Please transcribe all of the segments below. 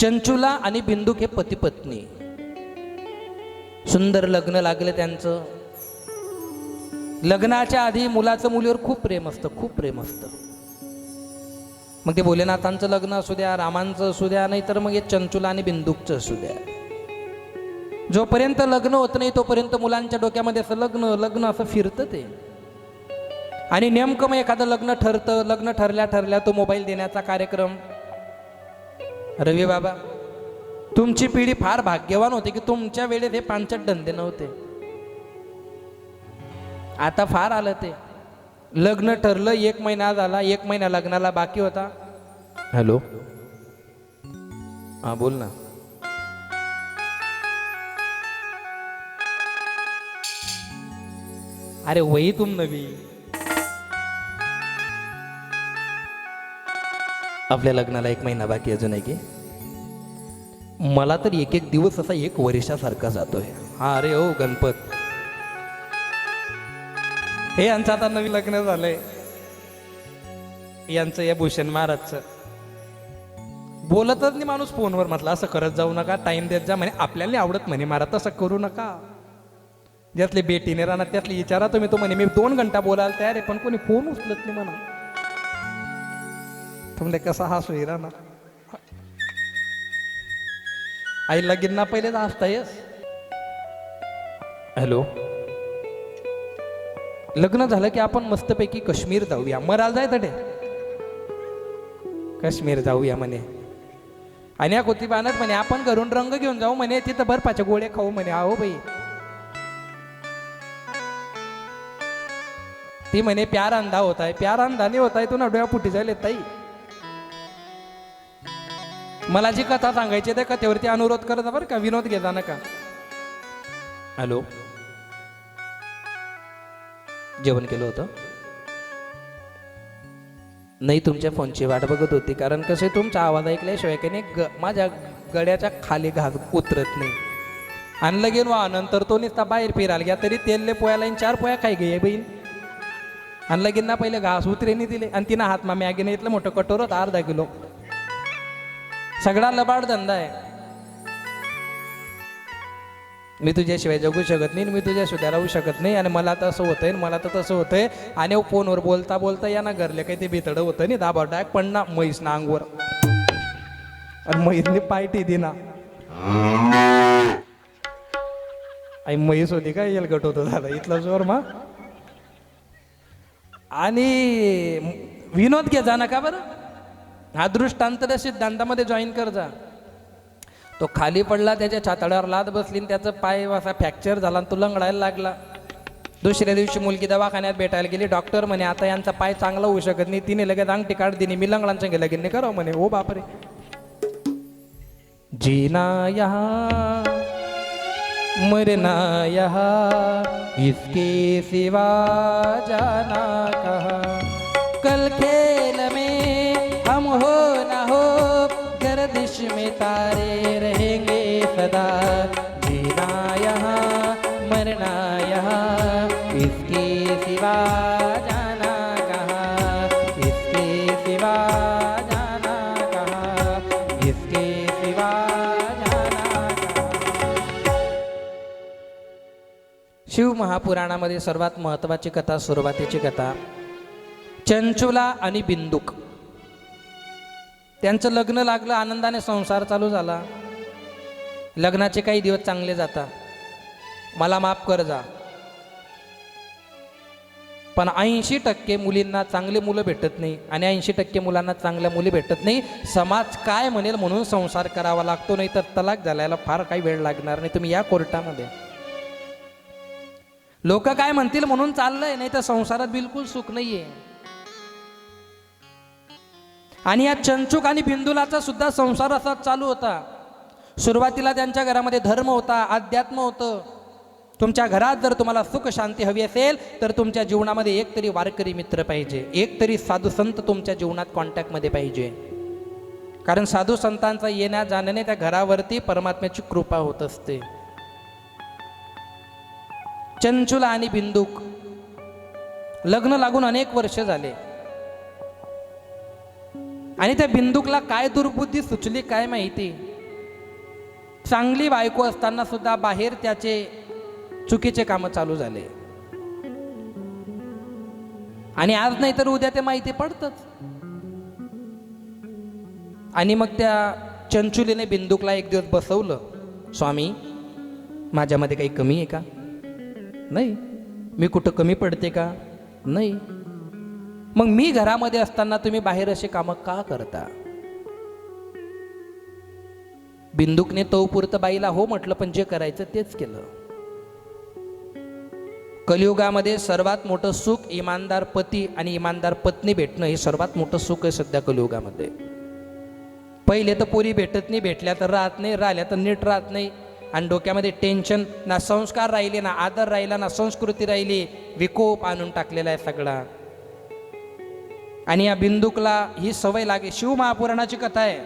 चंचुला आणि बिंदुक हे पती पत्नी सुंदर लग्न लागलं त्यांचं. लग्नाच्या आधी मुलाचं मुलीवर खूप प्रेम असतं खूप प्रेम असतं. मग ते भोलेनाथांचं लग्न असू द्या रामांचं असू द्या नाही तर मग हे चंचुला आणि बिंदुकचं असू द्या. जोपर्यंत लग्न होत नाही तोपर्यंत मुलांच्या डोक्यामध्ये असं लग्न लग्न असं फिरतं ते. आणि नेमकं मग एखादं लग्न ठरतं लग्न ठरल्या ठरल्या तो मोबाईल देण्याचा कार्यक्रम रवी बाबा तुमची पिढी फार भाग्यवान होती की तुमच्या वेळेत हे पांचट धंदे नव्हते. आता फार आलं ते. लग्न ठरलं एक महिना झाला एक महिना लग्नाला बाकी होता. हॅलो? हा बोल ना. अरे वही तुम नवी. आपल्या लग्नाला एक महिना बाकी अजून आहे की मला तर एक एक दिवस असा एक वर्षासारखा जातोय. हा अरे हो गणपत. हे यांचं आता नवीन लग्न झालंय. यांचं या भूषण महाराजचं. बोलतच नाही माणूस फोनवर म्हटलं असं करत जाऊ नका टाइम देत जा म्हणे. आपल्याला आवडत म्हणे महाराज तसं करू नका. ज्यातले बेटीने राहणार त्यातले विचारा तुम्ही तो म्हणे. मी दोन घंटा बोलायला तयार आहे पण कोणी फोन उचलत नाही म्हणा. तुमले कसा हा सोयी राहणार आई लगीन पहिलेच हसतायस हॅलो लग्न झालं की आपण मस्तपैकी काश्मीर जाऊया. मराल जाय तडे. काश्मीर जाऊया म्हणे. आणि या कोती बाणत म्हणे आपण घरून रंग घेऊन जाऊ म्हणे तिथं बर्फाच्या गोळे खाऊ म्हणे. आहो बाई. ती म्हणे प्यार अंधा होत आहे प्यार अंधा नाही होत आहे तू ना डोळ्या फुटी जाईल ताई मला जी कथा सांगायची त्या कथेवरती अनुरोध करत बरं का? विनोद घेता नका. हॅलो. जेवण केलं होतं? नाही तुमच्या फोनची वाट बघत होती कारण कसे तुमचा आवाज ऐकल्याशिवाय की नाही ग माझ्या गड्याच्या खाली घास उतरत नाही. आणलं गेलो वा नंतर तो निसता बाहेर फिरायला घ्या तरी तेलले पोयाला चार पोया खाय गे बहीण. आणि लगीन ना पहिले घास उतरेने दिले आणि तिनं हात मॅगीने इथलं मोठं कटोर होतं अर्धा किलो. सगळा लबाड धंदा आहे. मी तुझ्याशिवाय जगू शकत नाही मी तुझ्याशिवाय राहू शकत नाही आणि मला तर असं होतंय मला तर तसं होतंय. आणि फोनवर बोलता बोलता या ना घरले काही ते बितडं होतं नाही दाबा डायक ना म्हैस ना अंगवर. आणि म्हैसने पायटी दिना आई म्हैस होती का? येलगट होतं झालं. इथला जोर मा. आणि विनोद घे जा का बरं? हा दृष्टांतर सिद्धांतामध्ये जॉईन कर जा. तो खाली पडला त्याच्या छातड्यावर लाद बसली आणि त्याचं पाय असा फ्रॅक्चर झाला आणि तो लंगडायला लागला. दुसऱ्या दिवशी मुलगी दवाखान्यात भेटायला गेली. डॉक्टर म्हणे आता यांचा पाय चांगला होऊ शकत नाही. तिने लगेच अंगठी काढ दिली. मी लंगडांच्या गेल्या की नाही म्हणे. ओ बापरे. जीना यहाँ मरना या इसके सिवा जाना कहा? कल खेल हम हो ना हो गर्दिश में तारे रहेंगे सदा। जीना यहाँ मरना यहाँ इसके सिवा जाना कहा? इसके सिवा जाना कहा? इसके सिवा जाना शिव महापुराणामध्ये सर्वात महत्वाची कथा सुरुवातीची कथा चंचुला आणि बिंदुक. त्यांचं लग्न लागलं आनंदाने संसार चालू झाला. लग्नाचे काही दिवस चांगले जातात. मला माफ कर जा. पण ऐंशी टक्के मुलींना चांगले मुलं भेटत नाही आणि ऐंशी टक्के मुलांना चांगल्या मुली भेटत नाही. समाज काय म्हणेल म्हणून संसार करावा लागतो नाही तर तलाक झाल्याला फार काही वेळ लागणार नाही. तुम्ही या कोर्टामध्ये. लोक काय म्हणतील म्हणून चाललंय नाही तर संसारात बिलकुल सुख नाहीये. आणि या चंचुक आणि बिंदुलाचा सुद्धा संसार असा चालू होता. सुरुवातीला त्यांच्या घरामध्ये धर्म होता अध्यात्म होतं. तुमच्या घरात जर तुम्हाला सुख शांती हवी असेल तर तुमच्या जीवनामध्ये एक तरी वारकरी मित्र पाहिजे. एक तरी साधू संत तुमच्या जीवनात कॉन्टॅक्टमध्ये पाहिजे. कारण साधू संतांचा येण्या जाण्याने त्या घरावरती परमात्म्याची कृपा होत असते. चंचुला आणि बिंदूक लग्न लागून अनेक वर्ष झाले. आणि त्या बिंदुकला काय दुर्बुद्धी सुचली काय माहिती? चांगली बायको असताना सुद्धा बाहेर त्याचे चुकीचे कामं चालू झाले. आणि आज नाही तर उद्या ते माहिती पडतच. आणि मग त्या चंचुलीने बिंदुकला एक दिवस बसवलं स्वामी माझ्यामध्ये काही कमी आहे का? नाही. मी कुठं कमी पडते का? नाही. मग मी घरामध्ये असताना तुम्ही बाहेर असे कामं का करता? बिंदुकने तोपुरतं बाईला हो म्हटलं पण जे करायचं तेच केलं. कलियुगामध्ये सर्वात मोठं सुख इमानदार पती आणि इमानदार पत्नी भेटणं हे सर्वात मोठं सुख आहे सध्या कलियुगामध्ये. पहिले तर पोरी भेटत नाही भेटल्या तर राहत नाही राहिल्या तर नीट राहत नाही. आणि डोक्यामध्ये टेन्शन ना संस्कार राहिले ना आदर राहिला ना संस्कृती राहिली विकोप आणून टाकलेला आहे सगळा. आणि या बिंदुकला ही सवय लागे. शिव महापुराणाची कथा आहे.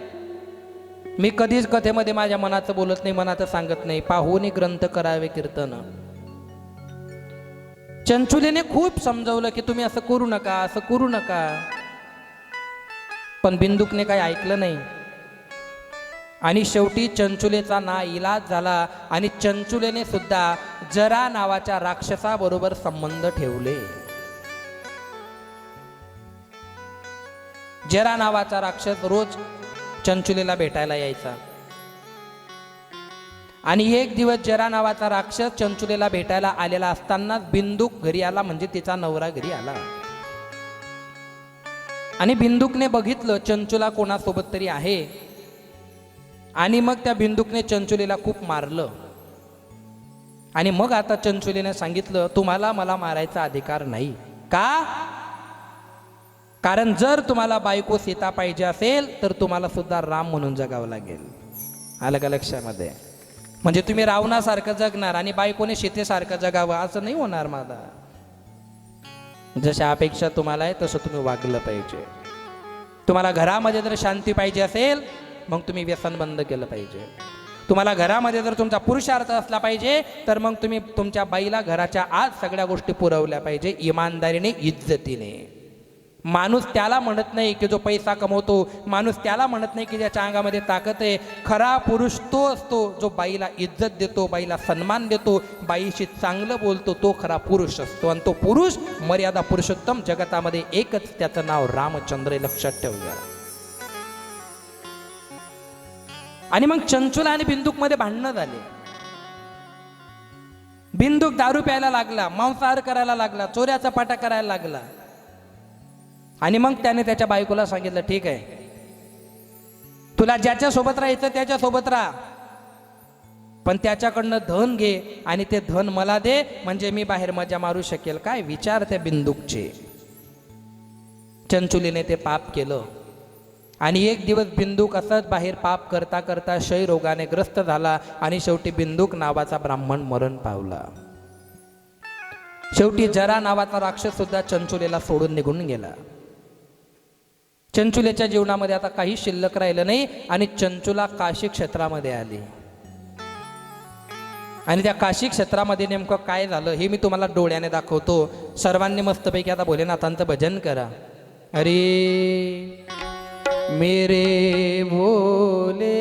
मी कधीच कथेमध्ये माझ्या मनाचं बोलत नाही मनाचं सांगत नाही. पाहून ग्रंथ करावे कीर्तन. चंचुलीने खूप समजवलं की तुम्ही असं करू नका असं करू नका. पण बिंदुकने काही ऐकलं नाही. आणि शेवटी चंचुलेचा ना इलाज झाला आणि चंचुलेने सुद्धा जरा नावाच्या राक्षसाबरोबर संबंध ठेवले. जरा नावाचा राक्षस रोज चंचुलेला भेटायला यायचा. आणि एक दिवस जरा नावाचा राक्षस चंचुलेला भेटायला आलेला असतानाच बिंदूक घरी आला म्हणजे तिचा नवरा घरी आला. आणि बिंदुकने बघितलं चंचुला कोणासोबत तरी आहे. आणि मग त्या बिंदुकने चंचुलीला खूप मारलं. आणि मग आता चंचुलीने सांगितलं तुम्हाला मला मारायचा अधिकार नाही. का? कारण जर तुम्हाला बायको सीता पाहिजे असेल तर तुम्हाला सुद्धा राम म्हणून जगावं लागेल. आलं का लक्षामध्ये? म्हणजे तुम्ही रावणासारखं जगणार आणि बायकोने सीतेसारखं जगावं असं नाही होणार माझा. जशा अपेक्षा तुम्हाला आहे तसं तुम्ही वागलं पाहिजे. तुम्हाला घरामध्ये जर शांती पाहिजे असेल मग तुम्ही व्यसन बंद केलं पाहिजे. तुम्हाला घरामध्ये जर तुमचा पुरुषार्थ असला पाहिजे तर मग तुम्ही तुमच्या बाईला घराच्या आत सगळ्या गोष्टी पुरवल्या पाहिजे इमानदारीने इज्जतीने. माणूस त्याला म्हणत नाही की जो पैसा कमवतो माणूस त्याला म्हणत नाही की ज्याच्या अंगामध्ये ताकद आहे. खरा पुरुष तो असतो जो बाईला इज्जत देतो बाईला सन्मान देतो बाईशी चांगलं बोलतो तो खरा पुरुष असतो. आणि तो पुरुष मर्यादा पुरुषोत्तम जगतामध्ये एकच त्याचं नाव रामचंद्र लक्षात ठेवूया. आणि मग चंचुला आणि बिंदूकमध्ये भांडणं झाले. बिंदूक दारू प्यायला लागला मांसाहार करायला लागला चोऱ्या चपाटा करायला लागला. आणि मग त्याने त्याच्या बायकोला सांगितलं ठीक आहे. तुला ज्याच्यासोबत राहायचं त्याच्यासोबत राहा. पण त्याच्याकडनं धन घे आणि ते धन मला दे म्हणजे मी बाहेर मजा मारू शकेल. काय विचार त्या बिंदूकचे. चंचुलीने ते पाप केलं. आणि एक दिवस बिंदूक असंच बाहेर पाप करता करता क्षय रोगाने ग्रस्त झाला आणि शेवटी बिंदूक नावाचा ब्राह्मण मरण पावला. शेवटी जरा नावाचा राक्षस सुद्धा चंचुलीला सोडून निघून गेला. चंचुल्याच्या जीवनामध्ये आता काही शिल्लक राहिलं नाही आणि चंचुला काशी क्षेत्रामध्ये आली. आणि त्या काशी क्षेत्रामध्ये नेमकं काय झालं हे मी तुम्हाला डोळ्याने दाखवतो. सर्वांनी मस्तपैकी आता भोलेनाथांचं भजन करा. अरे मेरे भोले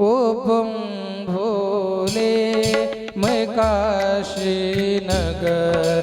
ओ भोले मैं काशी नगर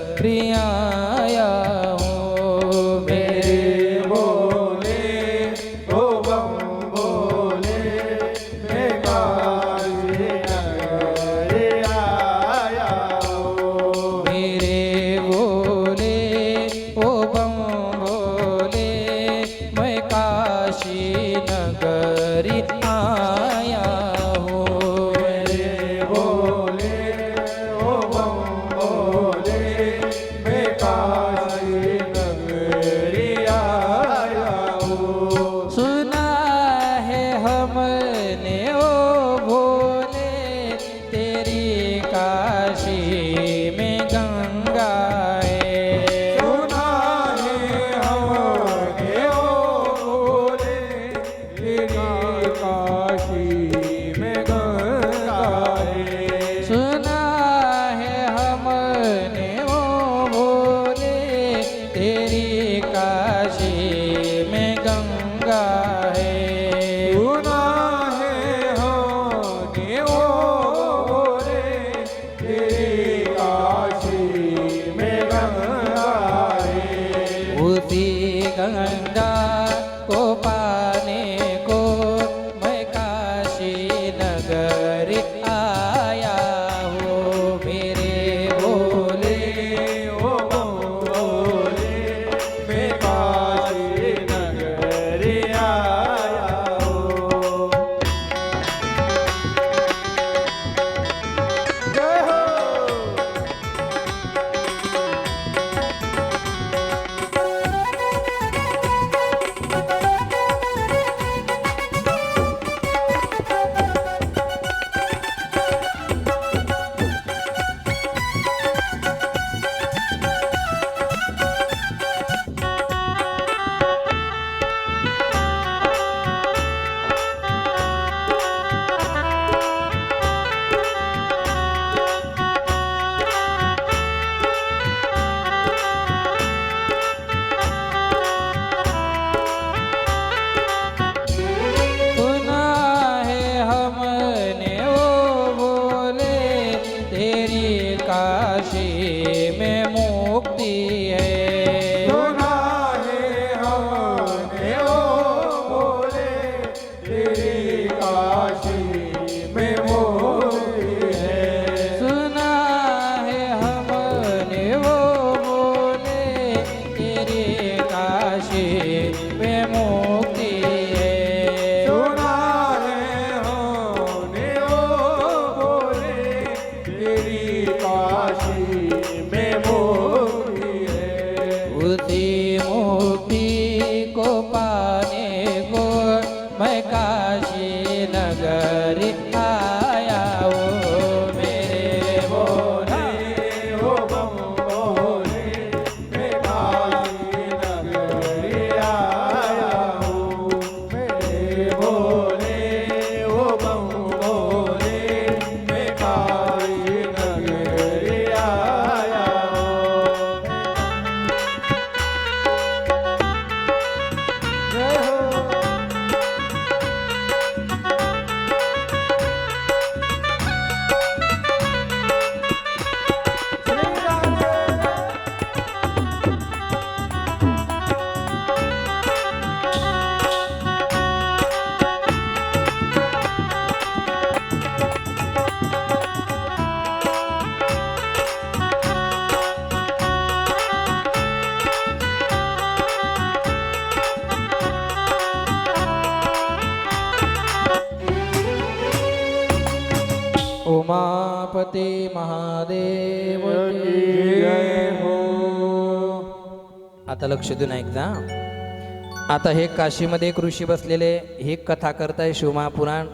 आता लक्ष देऊन एकदा. आता हे काशीमध्ये एक ऋषी बसलेले हे कथा करताय शिवमहापुराण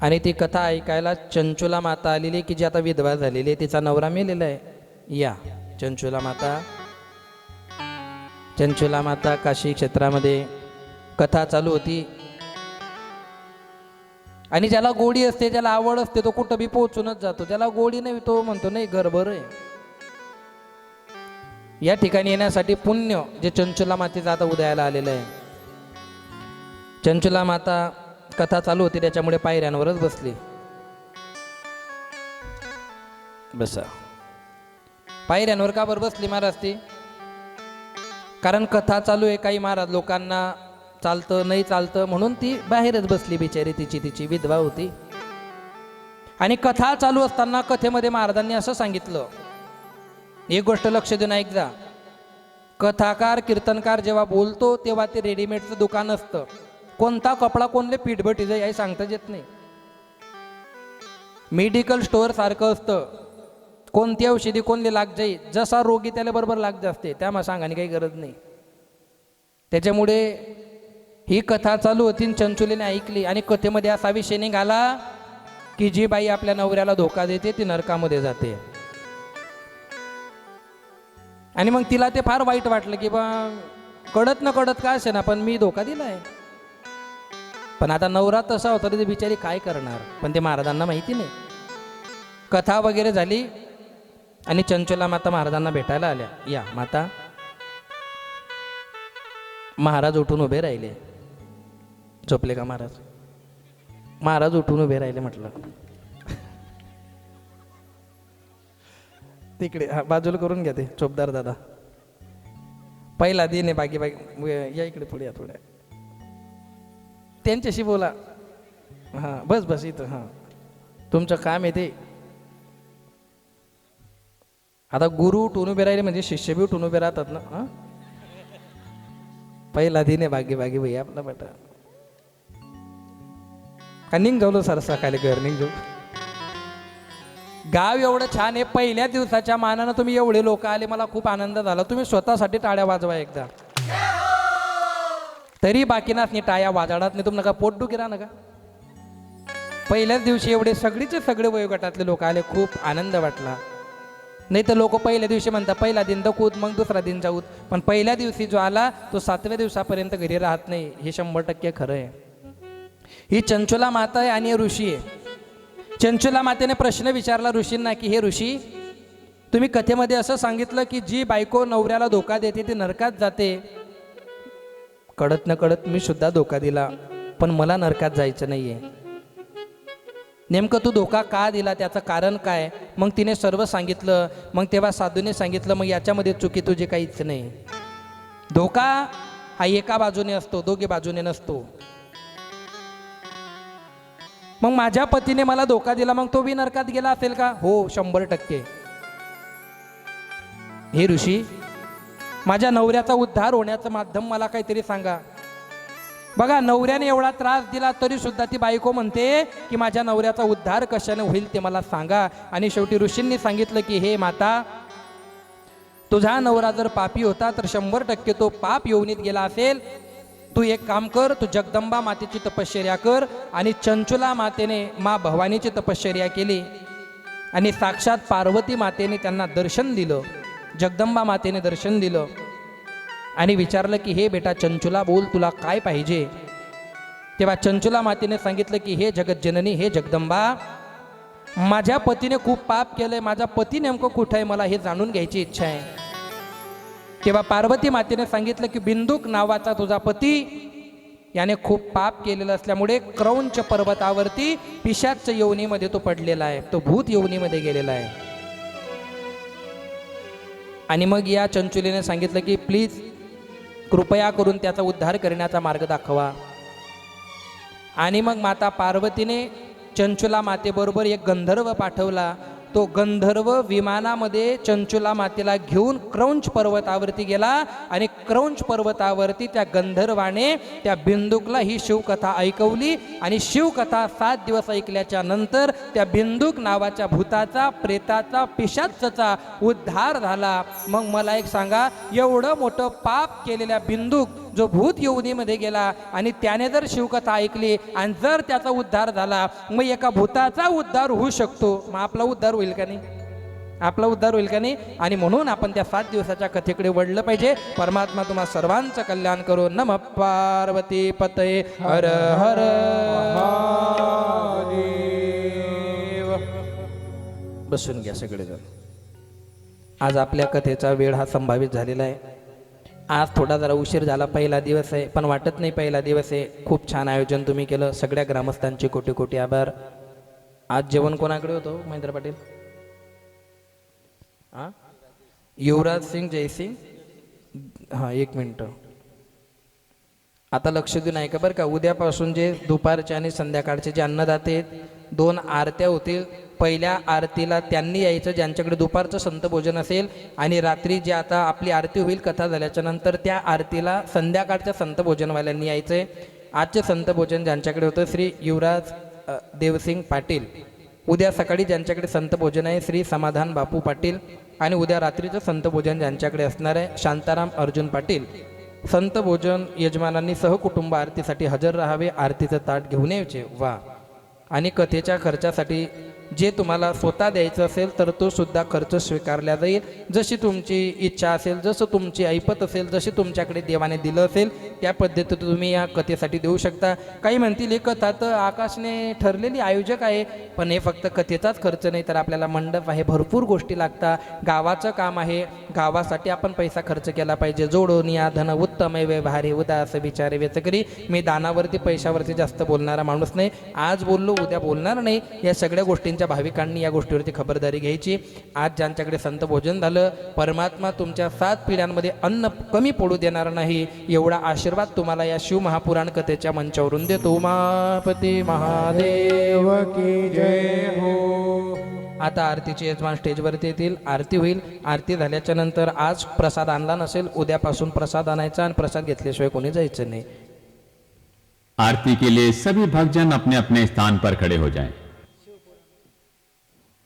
आणि ती कथा ऐकायला चंचुला माता आलेली की जी आता विधवा झालेली आहे तिचा नवरा मेलेला आहे. या चंचुला माता. चंचुला माता काशी क्षेत्रामध्ये कथा चालू होती. आणि ज्याला गोडी असते ज्याला आवड असते तो कुठं बी पोहोचूनच जातो. ज्याला गोडी नाही तो म्हणतो नाही घर बरं आहे. या ठिकाणी येण्यासाठी पुण्य जे चंचुला मातेचं आता उदयाला आलेलं आहे. चंचुला माता कथा चालू होती त्याच्यामुळे पायऱ्यांवरच बसली. बसा. पायऱ्यांवर का बरं बसली महाराज ती? कारण कथा चालू आहे काही महाराज लोकांना चालतं नाही चालतं म्हणून ती बाहेरच बसली बिचारी तिची तिची विधवा होती. आणि कथा चालू असताना कथेमध्ये महाराजांनी असं सांगितलं एक गोष्ट लक्ष देऊन ऐक जा कथाकार कीर्तनकार जेव्हा बोलतो तेव्हा ते रेडीमेडचं दुकान असतं. कोणता कपडा कोणले पीठभटीचं याही सांगताच येत नाही. मेडिकल स्टोअर सारखं असतं. कोणती औषधी कोणली लाग जाई. जसा रोगी त्याला बरोबर लाग त्या त्यामुळे सांगायला काही गरज नाही. त्याच्यामुळे ही कथा चालू होती आणि चंचुलीने ऐकली. आणि कथेमध्ये असा विषय निघाला की जी बाई आपल्या नवऱ्याला धोका देते ती नरकामध्ये जाते. आणि मग तिला ते फार वाईट वाटलं की बा कळत न कळत काय असे ना पण मी धोका दिला आहे पण आता नवरा तसा होता तर ते बिचारी काय करणार? पण ते महाराजांना माहिती नाही. कथा वगैरे झाली आणि चंचुला माता महाराजांना भेटायला आल्या. या माता. महाराज उठून उभे राहिले. झोपले का महाराज? महाराज उठून उभे राहिले म्हटलं. तिकडे हा बाजूला करून घ्या ते चोपदार दादा. पहिला दिन आहे बाकी बाकी या इकडे पुढे या थोड्या त्यांच्याशी बोला. हां बस बस इथं हां. तुमचं काम आहे ते. आता गुरु उठून उभे राहिले म्हणजे शिष्य बी उठून उभे राहतात ना हां? पहिला दिन आहे बागी बागी भैया आपला बेटा. का निघालो सर सकाळी घर जाऊ? गाव एवढं छान आहे. पहिल्या दिवसाच्या मानानं तुम्ही एवढे लोक आले मला खूप आनंद झाला. तुम्ही स्वतःसाठी टाळ्या वाजवा एकदा. तरी बाकीनाच टाळ्या वाजाडात नाही. तुम्ही का पोटदुखी राहा का? पहिल्याच दिवशी एवढे सगळीचे सगळे वयोगटातले लोक आले खूप आनंद वाटला. नाही तर लोक पहिल्या दिवशी म्हणतात पहिला दिन दखूत मग दुसरा दिन जाऊत. पण पहिल्या दिवशी जो आला तो सातव्या दिवसापर्यंत घरी राहत नाही. हे शंभर टक्के खरं आहे. ही चंचुला माता आहे आणि ऋषी आहे. चंचुला मातेने प्रश्न विचारला ऋषींना की हे ऋषी तुम्ही कथेमध्ये असं सांगितलं की जी बायको नवऱ्याला धोका देते ती नरकात जाते. कळत न कळत मी सुद्धा धोका दिला पण मला नरकात जायचं नाहीये. नेमकं तू धोका का दिला? त्याचं कारण काय? मग तिने सर्व सांगितलं मग तेव्हा साधूने सांगितलं मग याच्यामध्ये चुकी तुझी काहीच नाही. धोका हा एका बाजूने असतो दोघी बाजूने नसतो. मग माझ्या पतीने मला धोका दिला. मग तो बी नरकात गेला असेल का? हो शंभर टक्के. हे ऋषी माझ्या नवऱ्याचा उद्धार होण्याचं माध्यम मला काहीतरी सांगा. बघा नवऱ्याने एवढा त्रास दिला तरी सुद्धा ती बायको म्हणते की माझ्या नवऱ्याचा उद्धार कशाने होईल ते मला सांगा. आणि शेवटी ऋषींनी सांगितलं की हे माता तुझा नवरा जर पापी होता तर शंभर टक्के तो पाप येऊनीत गेला असेल. तू एक काम कर तू जगदंबा मातेची तपश्चर्या कर आणि चंचुला मातेने मा भवानीची तपश्चर्या केली. आणि साक्षात पार्वती मातेने त्यांना दर्शन दिलं. जगदंबा मातेने दर्शन दिलं. आणि विचारलं की हे बेटा चंचुला बोल तुला काय पाहिजे? तेव्हा चंचुला मातेने सांगितलं की हे जगज्जननी हे जगदंबा माझ्या पतीने खूप पाप केलंय माझा पती नेमकं कुठं आहे मला हे जाणून घ्यायची इच्छा आहे. तेव्हा पार्वती मातेने सांगितलं की बिंदुक नावाचा तुझा पती याने खूप पाप केलेलं असल्यामुळे क्रौंच पर्वतावरती पिशाच योनीमध्ये तो पडलेला आहे तो भूत योनीमध्ये गेलेला आहे. आणि मग या चंचुलीने सांगितलं की प्लीज कृपया करून त्याचा उद्धार करण्याचा मार्ग दाखवा. आणि मग माता पार्वतीने चंचुला मातेबरोबर एक गंधर्व पाठवला. तो गंधर्व विमानामध्ये चंचुला मातेला घेऊन क्रौंच पर्वतावरती गेला आणि क्रौंच पर्वतावरती त्या गंधर्वाने त्या बिंदुकला ही शिवकथा ऐकवली आणि शिवकथा सात दिवस ऐकल्याच्या नंतर त्या बिंदुक नावाच्या भूताचा प्रेताचा पिशाचाचा उद्धार झाला. मग मला एक सांगा एवढं मोठं पाप केलेल्या बिंदुक जो भूत येऊनीमध्ये गेला आणि त्याने जर शिवकथा ऐकली आणि जर त्याचा उद्धार झाला मग एका भूताचा उद्धार होऊ शकतो. मग आपला उद्धार होईल का नाही? आपला उद्धार होईल का नाही? आणि म्हणून आपण त्या सात दिवसाच्या कथेकडे वळलं पाहिजे. परमात्मा तुम्हा सर्वांचं कल्याण करो नम पार्वती पतये. हर हर. बसून घ्या सगळेजण. आज आपल्या कथेचा वेळ हा संभावित झालेला आहे. आज थोडा जरा उशीर झाला पहिला दिवस आहे पण वाटत नाही पहिला दिवस आहे. खूप छान आयोजन तुम्ही केलं. सगळ्या ग्रामस्थांचे कोटी कोटी आभार. आज जेवण कोणाकडे होतो हो, महेंद्र पाटील? हां युवराज सिंग जयसिंग? हां एक मिनटं. आता लक्ष देऊन ऐका बरं का. उद्यापासून जे दुपारचे आणि संध्याकाळचे जे अन्नदाते आहेत, दोन आरत्या होतील. पहिल्या आरतीला त्यांनी यायचं ज्यांच्याकडे दुपारचं संत भोजन असेल आणि रात्री जे आता आपली आरती होईल कथा झाल्याच्यानंतर त्या आरतीला संध्याकाळच्या संत भोजनवाल्यांनी यायचं आहे आजचे संत भोजन ज्यांच्याकडे होतं श्री युवराज देवसिंग पाटील. उद्या सकाळी ज्यांच्याकडे संत भोजन आहे श्री समाधान बापू पाटील. आणि उद्या रात्रीचं संत भोजन ज्यांच्याकडे असणार आहे शांताराम अर्जुन पाटील. संत भोजन यजमानांनी सहकुटुंब आरतीसाठी हजर राहावे आरतीचं ताट घेऊन यायचे. वा. आणि कथेच्या खर्चासाठी जे तुम्हाला स्वतः द्यायचं असेल तर तो सुद्धा खर्च स्वीकारला जाईल. जशी तुमची इच्छा असेल जसं तुमची ऐपत असेल जशी तुमच्याकडे देवाने दिलं असेल त्या पद्धतीत तुम्ही या कथेसाठी देऊ शकता. काही म्हणतील ही कथा तर आकाशने ठरलेली आयोजक आहे पण हे फक्त कथेचाच खर्च नाही तर आपल्याला मंडप आहे भरपूर गोष्टी लागतात. गावाचं काम आहे गावासाठी आपण पैसा खर्च केला पाहिजे. जोडून या धन उत्तम व्यवहारी उदास विचारे वेचकरी मी दानावरती पैशावरती जास्त बोलणारा माणूस नाही. आज बोललो उद्या बोलणार नाही. या सगळ्या गोष्टींच्या भाविकांनी या गोष्टीवरती खबरदारी घ्यायची. आज ज्यांच्याकडे संत भोजन झालं परमात्मा तुमच्या सात पिढ्यांमध्ये अन्न कमी पडू देणार नाही एवढा आशीर्वाद तुम्हाला या शिव महापुराण कथेच्या मंचावरून देतो. उमापती महादेव की जय हो. आता आरतीचे यजमान स्टेजवरती येतील. आरती होईल. आरती झाल्याच्यानंतर आज प्रसाद आणला नसेल उद्यापासून प्रसाद आणायचा आणि प्रसाद घेतल्याशिवाय कोणी जायचं नाही. आरती के लिए सभी भक्तजन अपने अपने स्थान पर खड़े हो जाएं।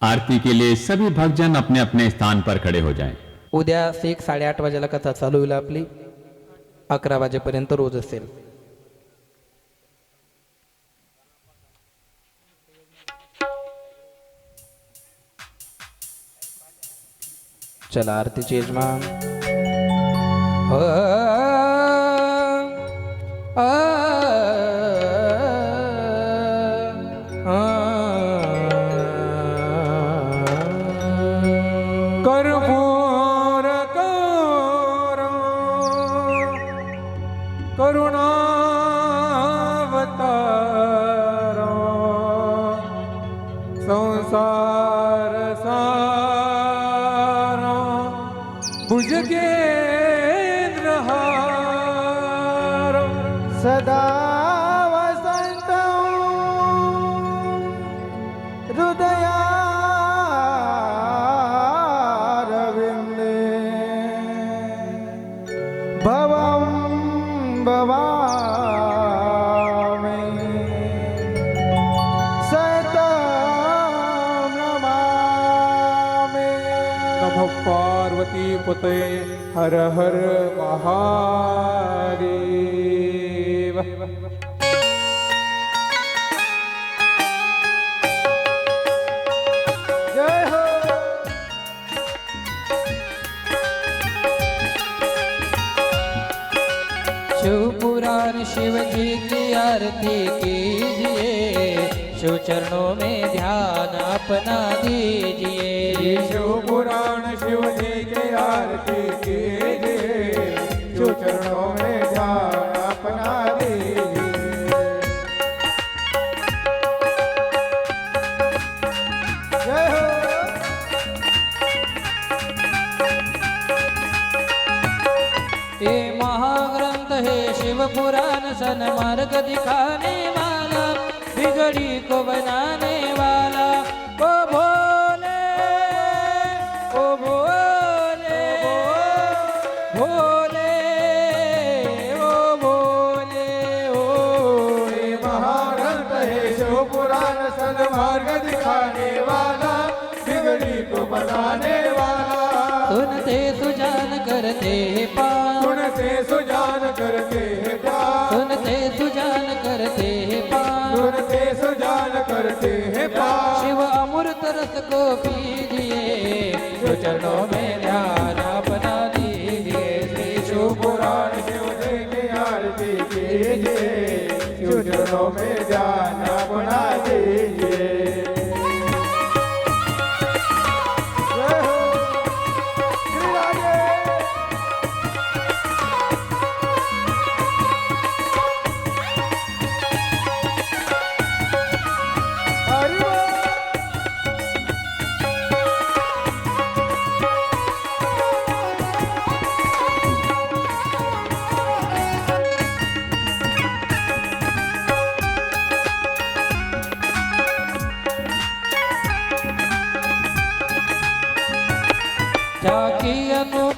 आरती के लिए सभी भक्तजन अपने अपने स्थान पर खड़े हो जाएं। उद्या एक साडेआठ वाजेला कथा चालू होईल आपली अकरा वाजेपर्यंत रोज असेल चला आरतीचे यजमान भुजगेन्द्रहारं सदा हर हर महादेव। जय हो। शिव पुराण शिव जी की आरती कीजिए शिव चरणों में ध्यान अपना दीजिए। शिव पुराण शिव जी आरती कीजिए चरणों में ध्यान अपना दीजिए ये हो। महाग्रंथ है शिव पुराण सन मार्ग दिखाने वाला बिगड़ी को बनाने पुराण सन्मार्ग दिखाने वाला बिगड़ी को बनाने वाला। सुनते सुजान करते हैं पान सुनते सुजान करते हैं पार सुनते सुजान करते हैं पान सुनते सुजान करते हैं पार शिव अमृत रस को पीजिए जो चरणों में ध्यान अपना दीजिए। श्री शिव पुराण शिव जी की आरती कीजिए चरणों में ध्यान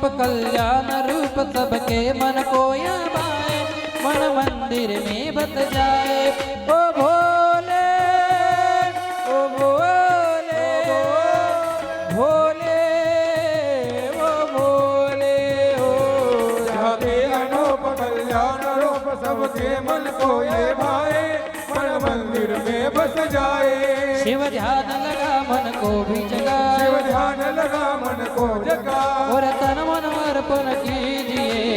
अनूप कल्याण रूप सबके मन को या बाए मन मंदिर में बत जाए। ओ भोले ओ भोले भोले ओ भोले ओ जाके अनूप कल्याण रूप सबके मन को ये भाए मन मंदिर में बस जाए शिव ध्यान लगा मन को भी शिव जगाए ध्यान लगा मन को जगा और तन मन अर्पण कीजिए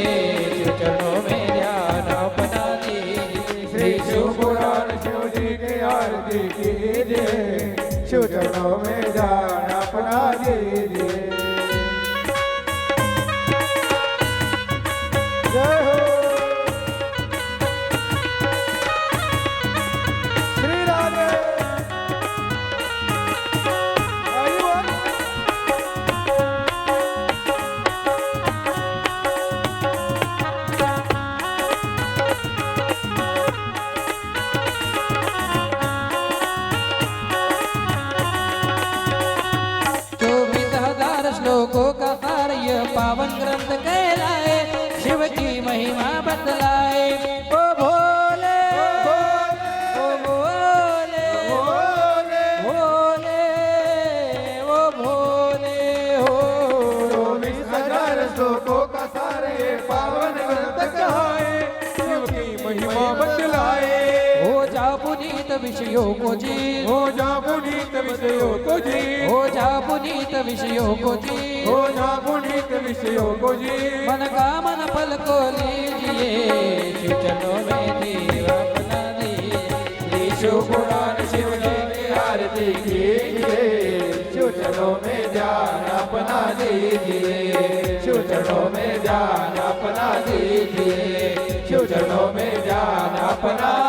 विषयों को जी हो जा पुनीत विषयों को जी हो जा पुनीत विषयों को जी हो जा पुनीत विषयों को जी मन का मन फल को लीजिए। चरणों में जीव अपना शिव पुराण शिव जी की आरती कीजिए। शिव चरणों में ध्यान अपना दीजिए। चरणों में ध्यान अपना दीजिए। चरणों में ध्यान अपना